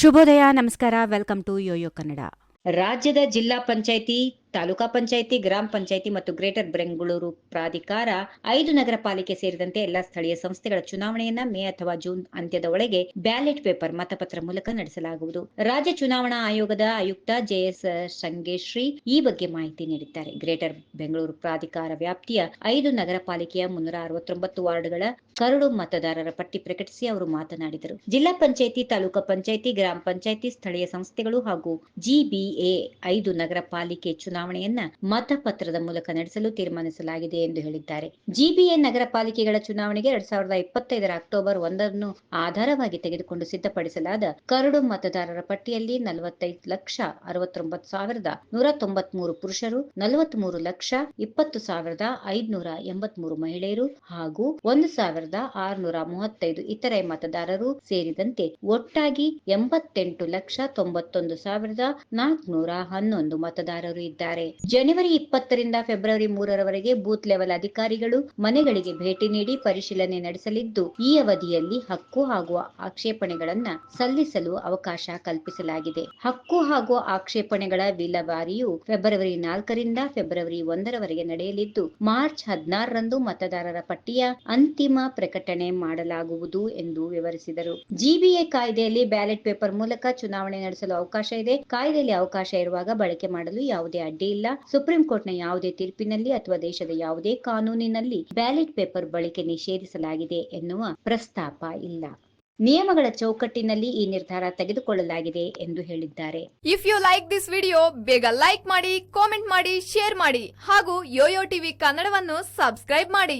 ಶುಭೋದಯ ನಮಸ್ಕಾರ. Welcome to YoYo Kannada. ರಾಜ್ಯದ ಜಿಲ್ಲಾ ಪಂಚಾಯಿತಿ ತಾಲೂಕಾ ಪಂಚಾಯಿತಿ, ಗ್ರಾಮ ಪಂಚಾಯಿತಿ ಮತ್ತು ಗ್ರೇಟರ್ ಬೆಂಗಳೂರು ಪ್ರಾಧಿಕಾರ ಐದು ನಗರ ಪಾಲಿಕೆ ಸೇರಿದಂತೆ ಎಲ್ಲಾ ಸ್ಥಳೀಯ ಸಂಸ್ಥೆಗಳ ಚುನಾವಣೆಯನ್ನ ಮೇ ಅಥವಾ ಜೂನ್ ಅಂತ್ಯದ ಒಳಗೆ ಬ್ಯಾಲೆಟ್ ಪೇಪರ್ ಮತಪತ್ರ ಮೂಲಕ ನಡೆಸಲಾಗುವುದು. ರಾಜ್ಯ ಚುನಾವಣಾ ಆಯೋಗದ ಆಯುಕ್ತ ಜೆಎಸ್ ಸಂಗೇಶ್ರೀ ಈ ಬಗ್ಗೆ ಮಾಹಿತಿ ನೀಡಿದ್ದಾರೆ. ಗ್ರೇಟರ್ ಬೆಂಗಳೂರು ಪ್ರಾಧಿಕಾರ ವ್ಯಾಪ್ತಿಯ ಐದು ನಗರ ಪಾಲಿಕೆಯ ಮುನ್ನೂರ ಅರವತ್ತೊಂಬತ್ತು ವಾರ್ಡ್ಗಳ ಕರಡು ಮತದಾರರ ಪಟ್ಟಿ ಪ್ರಕಟಿಸಿ ಅವರು ಮಾತನಾಡಿದರು. ಜಿಲ್ಲಾ ಪಂಚಾಯಿತಿ, ತಾಲೂಕಾ ಪಂಚಾಯಿತಿ, ಗ್ರಾಮ ಪಂಚಾಯಿತಿ, ಸ್ಥಳೀಯ ಸಂಸ್ಥೆಗಳು ಹಾಗೂ ಜಿಬಿಎ ಐದು ನಗರ ಪಾಲಿಕೆ ಚುನಾವಣೆಯನ್ನ ಮತಪತ್ರದ ಮೂಲಕ ನಡೆಸಲು ತೀರ್ಮಾನಿಸಲಾಗಿದೆ ಎಂದು ಹೇಳಿದ್ದಾರೆ. ಜಿಬಿಎ ನಗರ ಪಾಲಿಕೆಗಳ ಚುನಾವಣೆಗೆ ಎರಡ್ ಸಾವಿರದ ಇಪ್ಪತ್ತೈದರ ಅಕ್ಟೋಬರ್ ಒಂದನ್ನು ಆಧಾರವಾಗಿ ತೆಗೆದುಕೊಂಡು ಸಿದ್ಧಪಡಿಸಲಾದ ಕರಡು ಮತದಾರರ ಪಟ್ಟಿಯಲ್ಲಿ ನಲವತ್ತೈದು ಲಕ್ಷ ಅರವತ್ತೊಂಬತ್ತು ಸಾವಿರದ ನೂರ ತೊಂಬತ್ಮೂರು ಪುರುಷರು, ನಲವತ್ಮೂರು ಲಕ್ಷ ಇಪ್ಪತ್ತು ಸಾವಿರದ ಐದುನೂರ ಎಂಬತ್ಮೂರು ಮಹಿಳೆಯರು ಹಾಗೂ ಒಂದು ಸಾವಿರದ ಆರುನೂರ ಮೂವತ್ತೈದು ಇತರೆ ಮತದಾರರು ಸೇರಿದಂತೆ ಒಟ್ಟಾಗಿ ಎಂಬತ್ತೆಂಟು ಲಕ್ಷ ತೊಂಬತ್ತೊಂದು ಸಾವಿರದ ನಾಲ್ಕುನೂರ ಹನ್ನೊಂದು ಮತದಾರರು ಇದ್ದಾರೆ. ಜನವರಿ ಇಪ್ಪತ್ತರಿಂದ ಫೆಬ್ರವರಿ ಮೂರರವರೆಗೆ ಬೂತ್ ಲೆವೆಲ್ ಅಧಿಕಾರಿಗಳು ಮನೆಗಳಿಗೆ ಭೇಟಿ ನೀಡಿ ಪರಿಶೀಲನೆ ನಡೆಸಲಿದ್ದು, ಈ ಅವಧಿಯಲ್ಲಿ ಹಕ್ಕು ಹಾಗೂ ಆಕ್ಷೇಪಣೆಗಳನ್ನ ಸಲ್ಲಿಸಲು ಅವಕಾಶ ಕಲ್ಪಿಸಲಾಗಿದೆ. ಹಕ್ಕು ಹಾಗೂ ಆಕ್ಷೇಪಣೆಗಳ ವಿಲವಾರಿಯು ಫೆಬ್ರವರಿ ನಾಲ್ಕರಿಂದ ಫೆಬ್ರವರಿ ಒಂದರವರೆಗೆ ನಡೆಯಲಿದ್ದು, ಮಾರ್ಚ್ ಹದಿನಾರರಂದು ಮತದಾರರ ಪಟ್ಟಿಯ ಅಂತಿಮ ಪ್ರಕಟಣೆ ಮಾಡಲಾಗುವುದು ಎಂದು ವಿವರಿಸಿದರು. ಜಿಬಿಎ ಕಾಯ್ದೆಯಲ್ಲಿ ಬ್ಯಾಲೆಟ್ ಪೇಪರ್ ಮೂಲಕ ಚುನಾವಣೆ ನಡೆಸಲು ಅವಕಾಶ ಇದೆ. ಕಾಯ್ದೆಯಲ್ಲಿ ಅವಕಾಶ ಇರುವಾಗ ಬಳಕೆ ಮಾಡಲು ಯಾವುದೇ ಇಲ್ಲ. ಸುಪ್ರೀಂ ಕೋರ್ಟ್ನ ಯಾವುದೇ ತೀರ್ಪಿನಲ್ಲಿ ಅಥವಾ ದೇಶದ ಯಾವುದೇ ಕಾನೂನಿನಲ್ಲಿ ಬ್ಯಾಲೆಟ್ ಪೇಪರ್ ಬಳಕೆ ನಿಷೇಧಿಸಲಾಗಿದೆ ಎನ್ನುವ ಪ್ರಸ್ತಾಪ ಇಲ್ಲ. ನಿಯಮಗಳ ಚೌಕಟ್ಟಿನಲ್ಲಿ ಈ ನಿರ್ಧಾರ ತೆಗೆದುಕೊಳ್ಳಲಾಗಿದೆ ಎಂದು ಹೇಳಿದ್ದಾರೆ. If you like this video ಬೇಗ ಲೈಕ್ ಮಾಡಿ ಕಾಮೆಂಟ್ ಮಾಡಿ ಶೇರ್ ಮಾಡಿ ಹಾಗೂ ಯೋಯೋ ಟಿವಿ ಕನ್ನಡವನ್ನು ಸಬ್ಸ್ಕ್ರೈಬ್ ಮಾಡಿ.